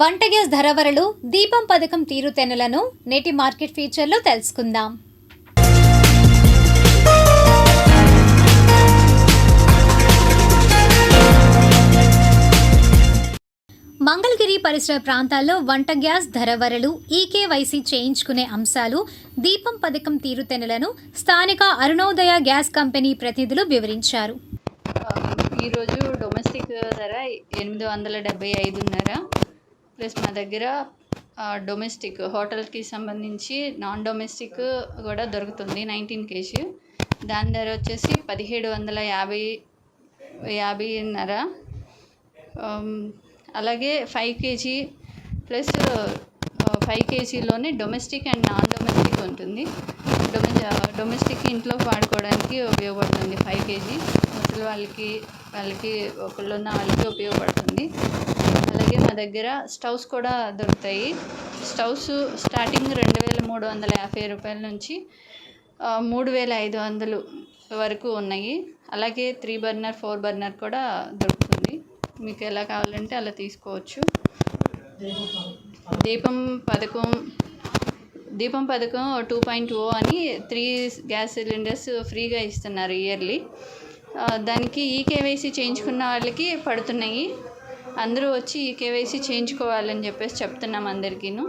వంట గ్యాస్ ధరవరలు దీపం పథకం తీరుతెన్నులను నేటి మార్కెట్ ఫీచర్లో తెలుసుకుందాం. మంగళగిరి పరిసర ప్రాంతాల్లో వంట గ్యాస్ ధరవరలు ఈకేవైసీ చేయించుకునే అంశాలు దీపం పథకం తీరుతెన్నులను స్థానిక అరుణోదయ గ్యాస్ కంపెనీ ప్రతినిధులు వివరించారు. ఈరోజు డొమెస్టిక్ ధర ఎనిమిది వందల డెబ్బై ఐదున్నర. ప్లస్ మా దగ్గర డొమెస్టిక్ హోటల్కి సంబంధించి నాన్ డొమెస్టిక్ కూడా దొరుకుతుంది నైన్టీన్ కేజీ. దాని ధర వచ్చేసి పదిహేడు వందల యాభై యాభైన్నర. అలాగే ఫైవ్ కేజీ ప్లస్ ఫైవ్ కేజీలోనే డొమెస్టిక్ అండ్ నాన్ డొమెస్టిక్ ఉంటుంది డొమె డొమెస్టిక్ ఇంట్లో వాడుకోవడానికి ఉపయోగపడుతుంది ఫైవ్ కేజీ. ముసలి వాళ్ళకి వాళ్ళకి ఒకళ్ళు ఉన్న వాళ్ళకి ఉపయోగపడుతుంది. దగ్గర స్టవ్స్ కూడా దొరుకుతాయి. స్టవ్స్ స్టార్టింగ్ రెండు వేల మూడు వందల యాభై రూపాయల నుంచి మూడు వేల ఐదు వందలు వరకు ఉన్నాయి. అలాగే త్రీ బర్నర్ ఫోర్ బర్నర్ కూడా దొరుకుతుంది. మీకు ఎలా కావాలంటే అలా తీసుకోవచ్చు. దీపం పథకం దీపం పథకం టూ పాయింట్ ఓ అని త్రీ గ్యాస్ సిలిండర్స్ ఫ్రీగా ఇస్తున్నారు ఇయర్లీ. దానికి ఈ కేవైసీ చేయించుకున్న వాళ్ళకి పడుతున్నాయి. అందరూ వచ్చి ఈ కేవైసీ చేయించుకోవాలని చెప్పేసి చెప్తున్నాం అందరికీను.